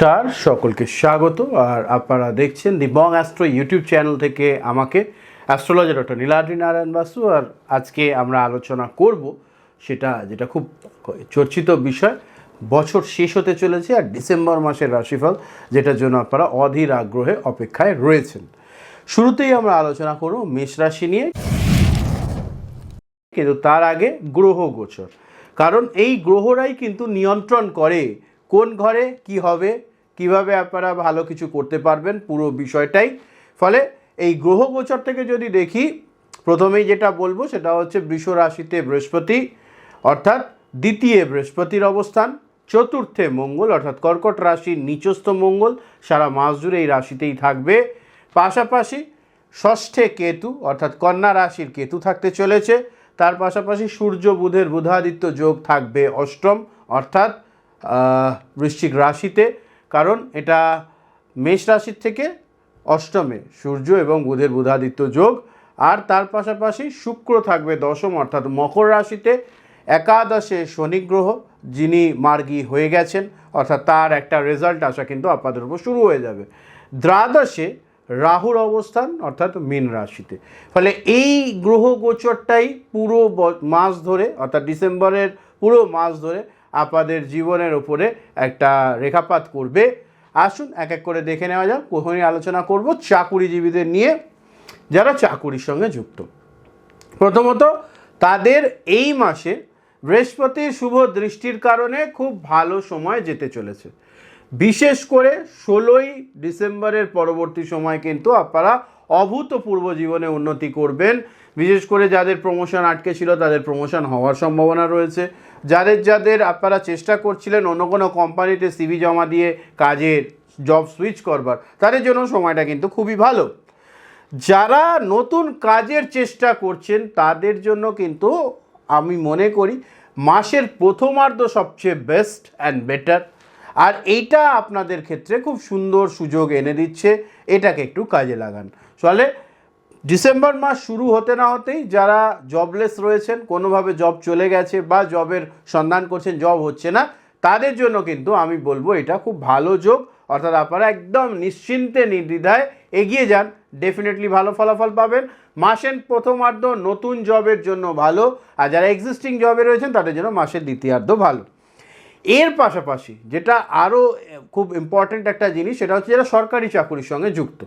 নমস্কার, সকলকে স্বাগত। আর আপনারা দেখছেন the Bong Astro YouTube channel থেকে আমাকে অ্যাস্ট্রোলজি ডক্টর নীলাদ্রি নারায়ণ বাসু। আর আজকে আমরা আলোচনা করব সেটা যেটা খুব চর্চিত বিষয়, বছর শেষ হতে চলেছে আর ডিসেম্বর মাসের রাশিফল, যেটার জন্য আপনারা অধীর আগ্রহে অপেক্ষায় রয়েছেন। শুরুতেই আমরা আলোচনা করব মেষ রাশি নিয়ে, কিন্তু তার আগে গ্রহ গোচর। কারণ এই গ্রহরাই কিন্তু নিয়ন্ত্রণ করে কোন ঘরে কি হবে কীভাবে আপনারা ভালো কিছু করতে পারবেন পুরো বিষয়টাই। ফলে এই গ্রহ গোচর থেকে যদি দেখি, প্রথমেই যেটা বলব সেটা হচ্ছে বৃষ রাশিতে বৃহস্পতি, অর্থাৎ দ্বিতীয় বৃহস্পতির অবস্থান, চতুর্থে মঙ্গল, অর্থাৎ কর্কট রাশির নিচস্থ মঙ্গল, সারা মাস জুড়ে এই রাশিতেই থাকবে। পাশাপাশি ষষ্ঠে কেতু, অর্থাৎ কন্যা রাশির কেতু থাকতে চলেছে। তার পাশাপাশি সূর্য, বুধের বুধাদিত্য যোগ থাকবে অষ্টম, অর্থাৎ বৃশ্চিক রাশিতে। কারণ এটা মেষ রাশির থেকে অষ্টমে, সূর্য এবং বুধের বুধাদিত্য যোগ। আর তার পাশাপাশি শুক্র থাকবে দশম, অর্থাৎ মকর রাশিতে। একাদশে শনি গ্রহ, যিনি মার্গী হয়ে গেছেন, অর্থাৎ তার একটা রেজাল্ট আসা কিন্তু উপর শুরু হয়ে যাবে। দ্বাদশে রাহুর অবস্থান, অর্থাৎ মীন রাশিতে। ফলে এই গ্রহ গোচরটাই পুরো মাস ধরে, অর্থাৎ ডিসেম্বরের পুরো মাস ধরে আপনাদের জীবনের উপরে একটা রেখাপাত করবে। আসুন এক এক করে দেখে নেওয়া যাক প্রথমে আলোচনা করব চাকুরিজীবীদের নিয়ে, যারা চাকুরির সঙ্গে যুক্ত। প্রথমত, তাদের এই মাসে বৃহস্পতির শুভ দৃষ্টির কারণে খুব ভালো সময় যেতে চলেছে। বিশেষ করে ষোলোই ডিসেম্বরের পরবর্তী সময় কিন্তু আপনারা অভূতপূর্ব জীবনে উন্নতি করবেন। বিশেষ করে যাদের প্রমোশন আটকে ছিল, তাদের প্রমোশন হওয়ার সম্ভাবনা রয়েছে। যাদের যাদের আপনারা চেষ্টা করছিলেন অন্য কোনো কোম্পানিতে সিভি জমা দিয়ে কাজের জব সুইচ করবার, তাদের জন্য সময়টা কিন্তু খুবই ভালো। যারা নতুন কাজের চেষ্টা করছেন, তাদের জন্য কিন্তু আমি মনে করি মাসের প্রথমার্ধ সবচেয়ে বেস্ট অ্যান্ড বেটার আর এইটা আপনাদের ক্ষেত্রে খুব সুন্দর সুযোগ এনে দিচ্ছে, এটাকে একটু কাজে লাগান। ফলে ডিসেম্বর মাস শুরু হতে না হতেই যারা জবলেস রয়েছেন, কোনোভাবে জব চলে গেছে বা জবের সন্ধান করছেন জব হচ্ছে না, তাদের জন্য কিন্তু আমি বলব এটা খুব ভালো যোগ। অর্থাৎ আপনারা একদম নিশ্চিন্তে, নির্দ্বিধায় এগিয়ে যান। ডেফিনেটলি ভালো ফলাফল পাবেন। মাসের প্রথমার্ধ নতুন জবের জন্য ভালো, আর যারা এক্সিস্টিং জবে রয়েছেন, তাদের জন্য মাসের দ্বিতীয়ার্ধ ভালো। এর পাশাপাশি যেটা আরও খুব ইম্পর্ট্যান্ট একটা জিনিস, সেটা হচ্ছে যারা সরকারি চাকুরির সঙ্গে যুক্ত।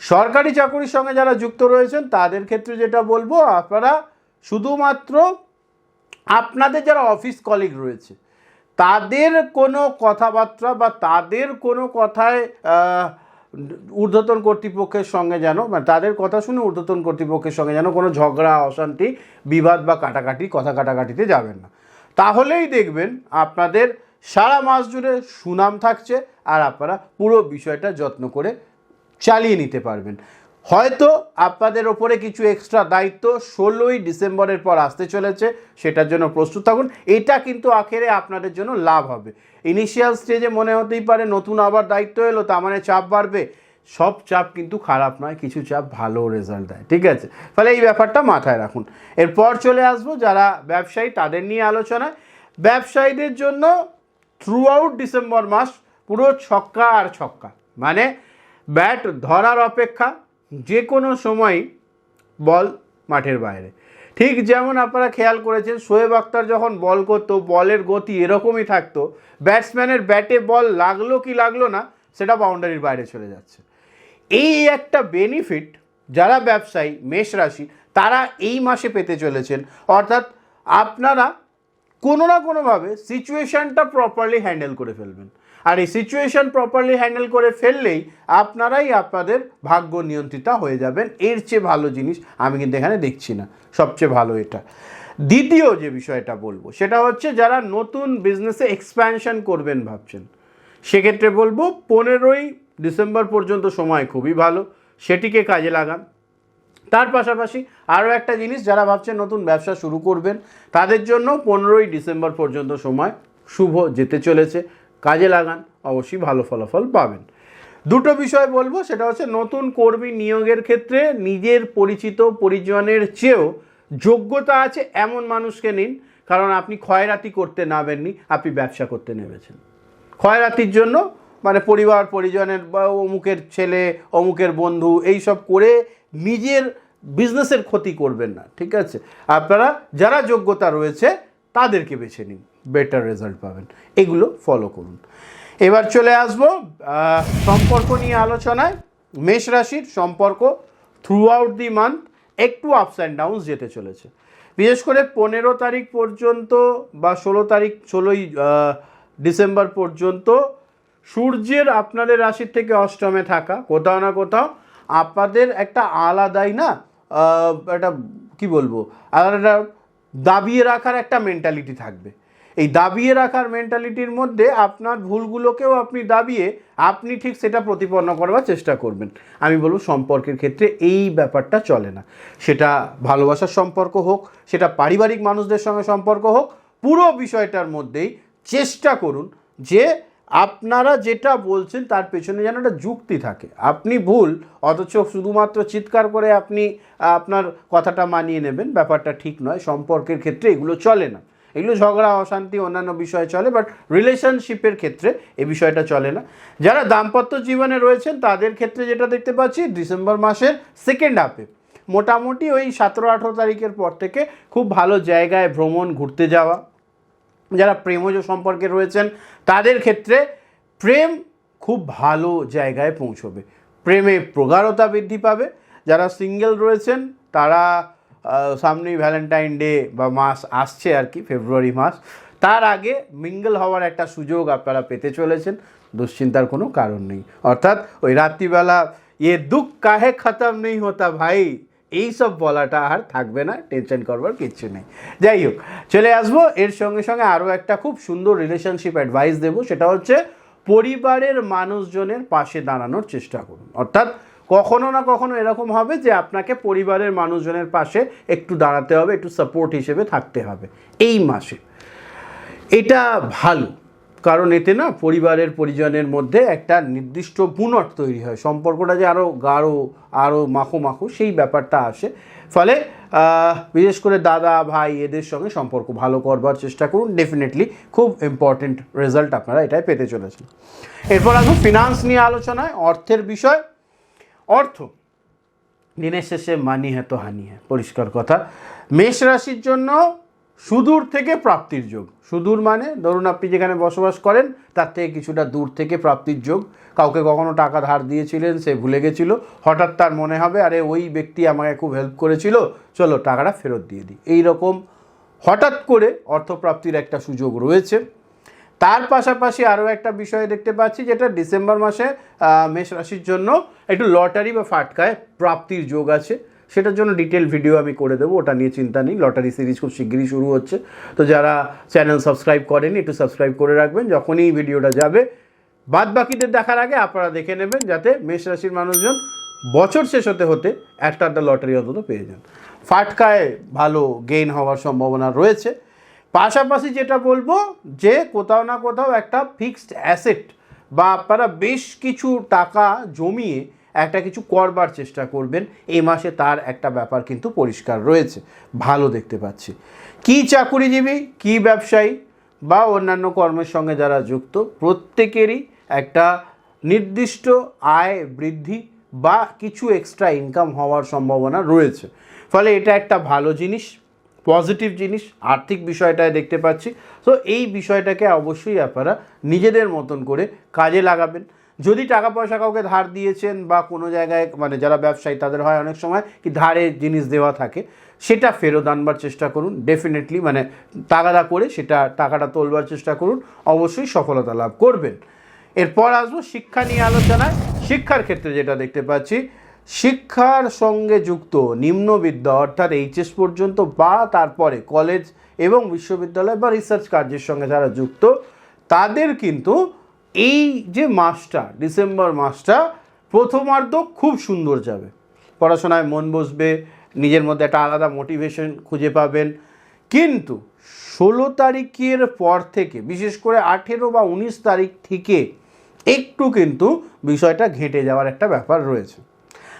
সরকারি চাকুরির সঙ্গে যারা যুক্ত রয়েছেন, তাদের ক্ষেত্রে যেটা বলব, আপনারা শুধুমাত্র আপনাদের যারা অফিস কলিগ রয়েছে, তাদের কোনো কথাবার্তা বা তাদের কোনো কথায় ঊর্ধ্বতন কর্তৃপক্ষের সঙ্গে যেন মানে তাদের কথা শুনে ঊর্ধ্বতন কর্তৃপক্ষের সঙ্গে যেন কোনো ঝগড়া, অশান্তি, বিবাদ বা কাটাকাটি, কথা কাটাকাটিতে যাবেন না। তাহলেই দেখবেন আপনাদের সারা মাস জুড়ে সুনাম থাকছে আর আপনারা পুরো বিষয়টা যত্ন করে চালিয়ে নিতে পারবেন। হয়তো আপনাদের ওপরে কিছু এক্সট্রা দায়িত্ব ষোলোই ডিসেম্বরের পর আসতে চলেছে, সেটার জন্য প্রস্তুত থাকুন। এটা কিন্তু আখেরে আপনাদের জন্য লাভ হবে। ইনিশিয়াল স্টেজে মনে হতেই পারে নতুন আবার দায়িত্ব এলো, তার মানে চাপ বাড়বে। সব চাপ কিন্তু খারাপ নয়, কিছু চাপ ভালো রেজাল্ট দেয়। ঠিক আছে? ফলে এই ব্যাপারটা মাথায় রাখুন। এরপর চলে আসব যারা ব্যবসায়ী, তাদের নিয়ে আলোচনায়। ব্যবসায়ীদের জন্য থ্রু আউট ডিসেম্বর মাস পুরো ছক্কা আর ছক্কা। মানে ব্যাট ধরার অপেক্ষা যে কোনো সময় বল মাঠের বাইরে। ঠিক যেমন আপনারা খেয়াল করেছেন, শোয়েব আক্তার যখন বল করতো বলের গতি এরকমই থাকতো ব্যাটসম্যানের ব্যাটে বল লাগল কি লাগল না, সেটা বাউন্ডারির বাইরে চলে যাচ্ছে। এই একটা বেনিফিট যারা ব্যবসায়ী, মেষ রাশি, তারা এই মাসে পেতে চলেছেন। অর্থাৎ আপনারা কোনো না কোনোভাবে সিচুয়েশনটা প্রপারলি হ্যান্ডেল করে ফেলবেন। আর এই সিচুয়েশন প্রপারলি হ্যান্ডেল করে ফেললেই আপনারাই আপনাদের ভাগ্য নিয়ন্ত্রিতা হয়ে যাবেন। এর চেয়ে ভালো জিনিস আমি কিন্তু এখানে দেখছি না। সবচেয়ে ভালো এটা। দ্বিতীয় যে বিষয়টা বলব, সেটা হচ্ছে যারা নতুন বিজনেসে এক্সপ্যানশন করবেন ভাবছেন, সেক্ষেত্রে বলব পনেরোই ডিসেম্বর পর্যন্ত সময় খুবই ভালো, সেটিকে কাজে লাগান। তার পাশাপাশি আরও একটা জিনিস, যারা ভাবছেন নতুন ব্যবসা শুরু করবেন, তাদের জন্য পনেরোই ডিসেম্বর পর্যন্ত সময় শুভ যেতে চলেছে। কাজে লাগান, অবশ্যই ভালো ফলাফল পাবেন। দুটো বিষয় বলব, সেটা হচ্ছে নতুন কর্মী নিয়োগের ক্ষেত্রে নিজের পরিচিত পরিজনের চেয়েও যোগ্যতা আছে এমন মানুষকে নিন, কারণ আপনি ক্ষয়রাতি করতে নামেননি আপনি ব্যবসা করতে নেমেছেন। ক্ষয়রাতির জন্য মানে পরিবার, পরিজনের বা অমুকের ছেলে, অমুকের বন্ধু, এই সব করে নিজের বিজনেসের ক্ষতি করবেন না, ঠিক আছে? আপনারা যারা যোগ্যতা রয়েছে, তাদেরকে বেছে নিন বেটার রেজাল্ট পাবেন। এগুলো ফলো করুন। এবার চলে আসব সম্পর্ক নিয়ে আলোচনায়। মেষ রাশির সম্পর্ক থ্রু আউট দি মান্থ একটু আপস অ্যান্ড ডাউনস যেতে চলেছে। বিশেষ করে পনেরো তারিখ পর্যন্ত বা ষোলো তারিখ, ষোলোই ডিসেম্বর পর্যন্ত সূর্যের আপনাদের রাশির থেকে অষ্টমে থাকা, কোথাও না কোথাও আপনাদের একটা আলাদাই না একটা কি বলব, আলাদা দাবিয়ে রাখার একটা মেন্টালিটি থাকবে। এই দাবিয়ে রাখার মেন্টালিটির মধ্যে আপনার ভুলগুলোকেও আপনি দাবিয়ে আপনি ঠিক সেটা প্রতিপন্ন করবার চেষ্টা করবেন। আমি বলব সম্পর্কের ক্ষেত্রে এই ব্যাপারটা চলে না। সেটা ভালোবাসার সম্পর্ক হোক, সেটা পারিবারিক মানুষদের সঙ্গে সম্পর্ক হোক, পুরো বিষয়টার মধ্যেই চেষ্টা করুন যে আপনারা যেটা বলছেন তার পেছনে যেন একটা যুক্তি থাকে। আপনি ভুল, অথচ শুধুমাত্র চিৎকার করে আপনি আপনার কথাটা মানিয়ে নেবেন, ব্যাপারটা ঠিক নয়, সম্পর্কের ক্ষেত্রে এগুলো চলে না। এগুলো ঝগড়া, অশান্তি, অন্যান্য বিষয়ে চলে বাট রিলেশনশিপের ক্ষেত্রে এ বিষয়টা চলে না। যারা দাম্পত্য জীবনে রয়েছেন, তাদের ক্ষেত্রে যেটা দেখতে পাচ্ছি, ডিসেম্বর মাসের সেকেন্ড হাফে মোটামুটি ওই সতেরো আঠেরো তারিখের পর থেকে খুব ভালো জায়গায় ভ্রমণ, ঘুরতে যাওয়া যারা প্রেমজ সম্পর্কে রয়েছেন, তাদের ক্ষেত্রে প্রেম খুব ভালো জায়গায় পৌঁছবে। প্রেমে প্রগাঢ়তা বৃদ্ধি পাবে। যারা সিঙ্গেল রয়েছেন, তারা সামনেই ভ্যালেন্টাইন ডে বা মাস আসছে আর কি, ফেব্রুয়ারি মাস, তার আগে মিঙ্গল হওয়ার একটা সুযোগ আপনারা পেতে চলেছেন। দুশ্চিন্তার কোনো কারণ নেই। অর্থাৎ ওই রাত্রিবেলা ইয়ে দুঃখ কাহে খতম নেই হতা ভাই? এই সব বলাটা আর থাকবে না টেনশন করবার কিচ্ছু নেই। যাই হোক, চলে আসব। এর সঙ্গে সঙ্গে আরও একটা খুব সুন্দর রিলেশনশিপ অ্যাডভাইস দেবো, সেটা হচ্ছে পরিবারের মানুষজনের পাশে দাঁড়ানোর চেষ্টা করুন। অর্থাৎ কখনো না কখনো এরকম হবে যে আপনাকে পরিবারের মানুষজনের পাশে একটু দাঁড়াতে হবে, একটু সাপোর্ট হিসেবে থাকতে হবে। এই মাসে। এটা ভালো। কারণ এতে না পরিবারের, পরিজনের মধ্যে একটা নির্দিষ্ট বুনট তৈরি হয়। সম্পর্কটা যে আরও গাঢ় আরও মাখো মাখো, সেই ব্যাপারটা আসে। ফলে বিশেষ করে দাদা, ভাই এদের সঙ্গে সম্পর্ক ভালো করবার চেষ্টা করুন। ডেফিনেটলি খুব ইম্পর্টেন্ট রেজাল্ট আপনারা এটাই পেতে চলেছেন। এরপর আসব ফিনান্স নিয়ে আলোচনায়। অর্থের বিষয়। অর্থ। দিনের শেষে মানি হ্যাঁ তো হানি হ্যাঁ পরিষ্কার কথা। মেষ রাশির জন্য সুদূর থেকে প্রাপ্তির যোগ। সুদূর মানে ধরুন আপনি যেখানে বসবাস করেন, তার থেকে কিছুটা দূর থেকে প্রাপ্তির যোগ। কাউকে কখনো টাকা ধার দিয়েছিলেন, সে ভুলে গেছিল। হঠাৎ তার মনে হবে, আরে, ওই ব্যক্তি আমাকে খুব হেল্প করেছিল। চলো টাকাটা ফেরত দিয়ে দিই। এই রকম হঠাৎ করে অর্থপ্রাপ্তির একটা সুযোগ রয়েছে। তার পাশাপাশি আরও একটা বিষয় দেখতে পাচ্ছি, যেটা ডিসেম্বর মাসে মেষ রাশির জন্য একটু লটারি বা ফাটকায় প্রাপ্তির যোগ আছে। সেটার জন্য ডিটেল ভিডিও আমি করে দেবো, ওটা নিয়ে চিন্তা নেই লটারি সিরিজ খুব শিগগিরই শুরু হচ্ছে। তো যারা চ্যানেল সাবস্ক্রাইব করেনি একটু সাবস্ক্রাইব করে রাখবেন, যখনই ভিডিওটা যাবে বাদ বাকিদের দেখার আগে আপনারা দেখে নেবেন, যাতে মেষ রাশির মানুষজন বছর শেষ হতে হতে একটা একটা লটারি অন্তত পেয়ে যান। ফাটকায় ভালো গেইন হওয়ার সম্ভাবনা রয়েছে। পাশাপাশি যেটা বলব, যে কোথাও না কোথাও একটা ফিক্সড অ্যাসেট বা আপনারা বেশ কিছু টাকা জমিয়ে একটা কিছু করবার চেষ্টা করবেন। এই মাসে তার একটা ব্যাপার কিন্তু পরিষ্কার রয়েছে। ভালো দেখতে পাচ্ছি। কি চাকুরিজীবী, কি ব্যবসায়ী বা অন্যান্য কর্মের সঙ্গে যারা যুক্ত, প্রত্যেকেরই একটা নির্দিষ্ট আয় বৃদ্ধি বা কিছু এক্সট্রা ইনকাম হওয়ার সম্ভাবনা রয়েছে। ফলে এটা একটা ভালো জিনিস পজিটিভ জিনিস, আর্থিক বিষয়টায় দেখতে পাচ্ছি। তো এই বিষয়টাকে অবশ্যই আপনারা নিজেদের মতন করে কাজে লাগাবেন। যদি টাকা পয়সা কাউকে ধার দিয়েছেন বা কোনো জায়গায় মানে যারা ব্যবসায়ী তাদের হয় অনেক সময় কি ধারে জিনিস দেওয়া থাকে, সেটা ফেরত আনবার চেষ্টা করুন। ডেফিনেটলি মানে তাগাদা করে সেটা, টাকাটা তোলবার চেষ্টা করুন। অবশ্যই সফলতা লাভ করবেন। এরপর আসব শিক্ষা নিয়ে আলোচনায়। শিক্ষার ক্ষেত্রে যেটা দেখতে পাচ্ছি, শিক্ষার সঙ্গে যুক্ত নিম্নবিদ্যা অর্থাৎ এইচএস পর্যন্ত বা তারপরে কলেজ এবং বিশ্ববিদ্যালয় বা রিসার্চ কার্যের সঙ্গে যারা যুক্ত, তাদের কিন্তু এই যে মাসটা, ডিসেম্বর মাসটা, প্রথমার্ধ খুব সুন্দর যাবে। পড়াশোনায় মন বসবে, নিজের মধ্যে একটা আলাদা মোটিভেশন খুঁজে পাবেন। কিন্তু ষোলো তারিখের পর থেকে, বিশেষ করে আঠেরো বা উনিশ তারিখ থেকে, একটু কিন্তু বিষয়টা ঘেঁটে যাওয়ার একটা ব্যাপার রয়েছে।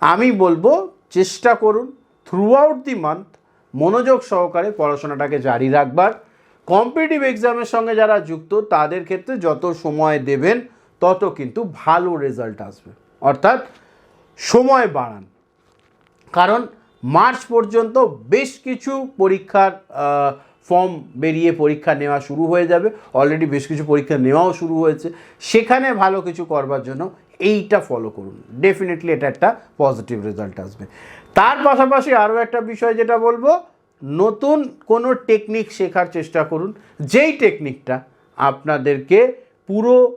আমি বলব, চেষ্টা করুন থ্রু আউট দি মান্থ মনোযোগ সহকারে পড়াশোনাটাকে জারি রাখবার। কম্পিটিটিভ এক্সামের সঙ্গে যারা যুক্ত, তাদের ক্ষেত্রে যত সময় দেবেন, তত কিন্তু ভালো রেজাল্ট আসবে। অর্থাৎ সময় বাড়ান। কারণ মার্চ পর্যন্ত বেশ কিছু পরীক্ষার ফর্ম বেরিয়ে পরীক্ষা নেওয়া শুরু হয়ে যাবে। অলরেডি বেশ কিছু পরীক্ষা নেওয়াও শুরু হয়েছে। সেখানে ভালো কিছু করবার জন্য এইটা ফলো করুন। ডেফিনেটলি এটা একটা পজিটিভ রেজাল্ট আসবে। তার পাশাপাশি আরও একটা বিষয় যেটা বলব নতুন কোনো টেকনিক শেখার চেষ্টা করুন। যেই টেকনিকটা আপনাদেরকে পুরো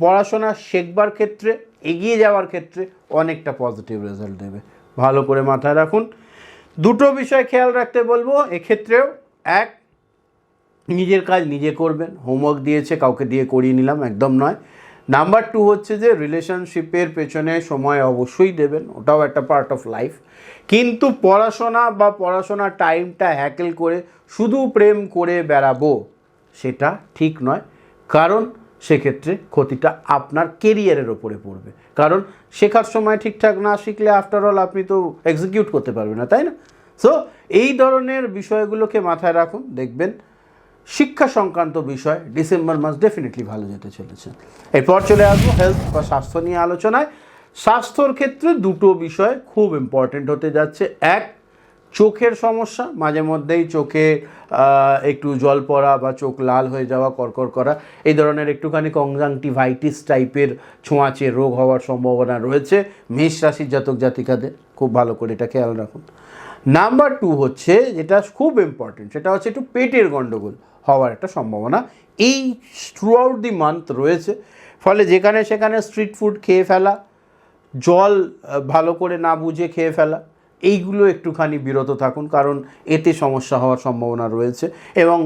পড়াশোনা শেখবার ক্ষেত্রে, এগিয়ে যাওয়ার ক্ষেত্রে অনেকটা পজিটিভ রেজাল্ট দেবে। ভালো করে মাথায় রাখুন। দুটো বিষয় খেয়াল রাখতে বলব। এক্ষেত্রেও এক, নিজের কাজ নিজে করবেন। হোমওয়ার্ক দিয়েছে, কাউকে দিয়ে করিয়ে নিলাম, একদম নয়। নাম্বার টু হচ্ছে যে রিলেশনশিপের পেছনে সময় অবশ্যই দেবেন, ওটাও একটা পার্ট অফ লাইফ কিন্তু পড়াশোনা বা পড়াশোনার টাইমটা হ্যাকেল করে শুধু প্রেম করে বেড়াবো, সেটা ঠিক নয়। কারণ সেক্ষেত্রে ক্ষতিটা আপনার কেরিয়ারের ওপরে পড়বে। কারণ শেখার সময় ঠিকঠাক না শিখলে আফটার অল আপনি তো এক্সিকিউট করতে পারবেন না, তাই না? সো এই ধরনের বিষয়গুলোকে মাথায় রাখুন, দেখবেন শিক্ষা সংক্রান্ত বিষয় ডিসেম্বর মাস ডেফিনেটলি ভালো যেতে চলেছে। এরপর চলে আসব হেলথ বা স্বাস্থ্য নিয়ে আলোচনায়। স্বাস্থ্যর ক্ষেত্রে দুটো বিষয় খুব ইম্পর্টেন্ট হতে যাচ্ছে। এক, চোখের সমস্যা, মাঝে মধ্যেই চোখে একটু জল পড়া বা চোখ লাল হয়ে যাওয়া করকর করা, এই ধরনের একটুখানি কংজাংটিভাইটিস টাইপের ছোঁয়াচে রোগ হওয়ার সম্ভাবনা রয়েছে। মেষ রাশির জাতক জাতিকাদের, খুব ভালো করে এটা খেয়াল রাখুন। নাম্বার টু হচ্ছে, যেটা খুব ইম্পর্টেন্ট সেটা হচ্ছে একটু পেটের গণ্ডগোল হওয়ার একটা সম্ভাবনা এই থ্রু আউট দি মান্থ রয়েছে। ফলে যেখানে সেখানে স্ট্রিট ফুড খেয়ে ফেলা, জল ভালো করে না বুঝে খেয়ে ফেলা, এইগুলো একটুখানি বিরত থাকুন, কারণ এতে সমস্যা হওয়ার সম্ভাবনা রয়েছে। এবং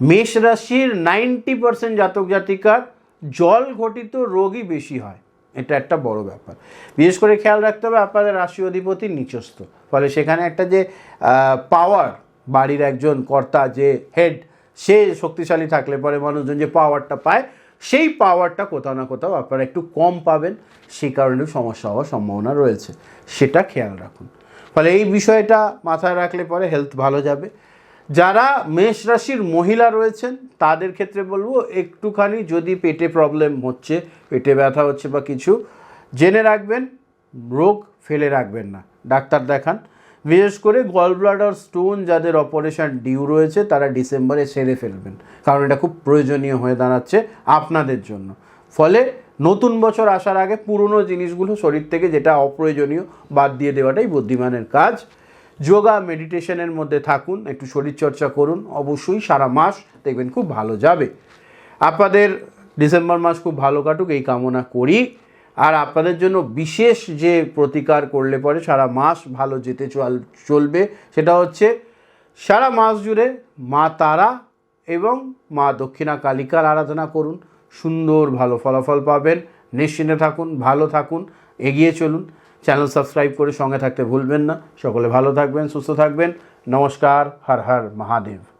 মেষ রাশির নাইনটি পার্সেন্ট জাতক জাতিকার জল ঘটিত রোগই বেশি হয়। এটা একটা বড় ব্যাপার। বিশেষ করে খেয়াল রাখতে হবে, আপনাদের রাশি অধিপতি নিচস্থ। ফলে সেখানে একটা যে পাওয়ার বাড়ির একজন কর্তা, যে হেড সে শক্তিশালী থাকলে পরে মানুষজন যে পাওয়ারটা পায়, সেই পাওয়ারটা কোথাও না কোথাও আপনারা একটু কম পাবেন। সেই কারণে সমস্যা হওয়ার সম্ভাবনা রয়েছে। সেটা খেয়াল রাখুন। ফলে এই বিষয়টা মাথায় রাখলে পরে হেলথ ভালো যাবে। যারা মেষ রাশির মহিলা রয়েছেন, তাদের ক্ষেত্রে বলব, একটুখানি যদি পেটে প্রবলেম হচ্ছে, পেটে ব্যথা হচ্ছে বা কিছু, জেনে রাখবেন, রোগ ফেলে রাখবেন না। ডাক্তার দেখান। বিশেষ করে গল ব্লাডার স্টোন যাদের অপারেশন ডিউ রয়েছে, তারা ডিসেম্বরে সেরে ফেলবেন। কারণ এটা খুব প্রয়োজনীয় হয়ে দাঁড়াচ্ছে আপনাদের জন্য। ফলে নতুন বছর আসার আগে পুরনো জিনিসগুলো শরীর থেকে যেটা অপ্রয়োজনীয় বাদ দিয়ে দেওয়াটাই বুদ্ধিমানের কাজ। যোগা মেডিটেশনের মধ্যে থাকুন, একটু শরীরচর্চা করুন, অবশ্যই সারা মাস দেখবেন খুব ভালো যাবে। আপনাদের ডিসেম্বর মাস খুব ভালো কাটুক, এই কামনা করি। আর আপনাদের জন্য বিশেষ যে প্রতিকার করলে পরে সারা মাস ভালো যেতে চল, চলবে, সেটা হচ্ছে সারা মাস জুড়ে মা তারা এবং মা দক্ষিণা কালিকার আরাধনা করুন, সুন্দর ভালো ফলাফল পাবেন। নিশ্চিন্তে থাকুন, ভালো থাকুন, এগিয়ে চলুন। চ্যানেল সাবস্ক্রাইব করে সঙ্গে থাকতে ভুলবেন না। সকলে ভালো থাকবেন, সুস্থ থাকবেন। নমস্কার, হর হর মহাদেব।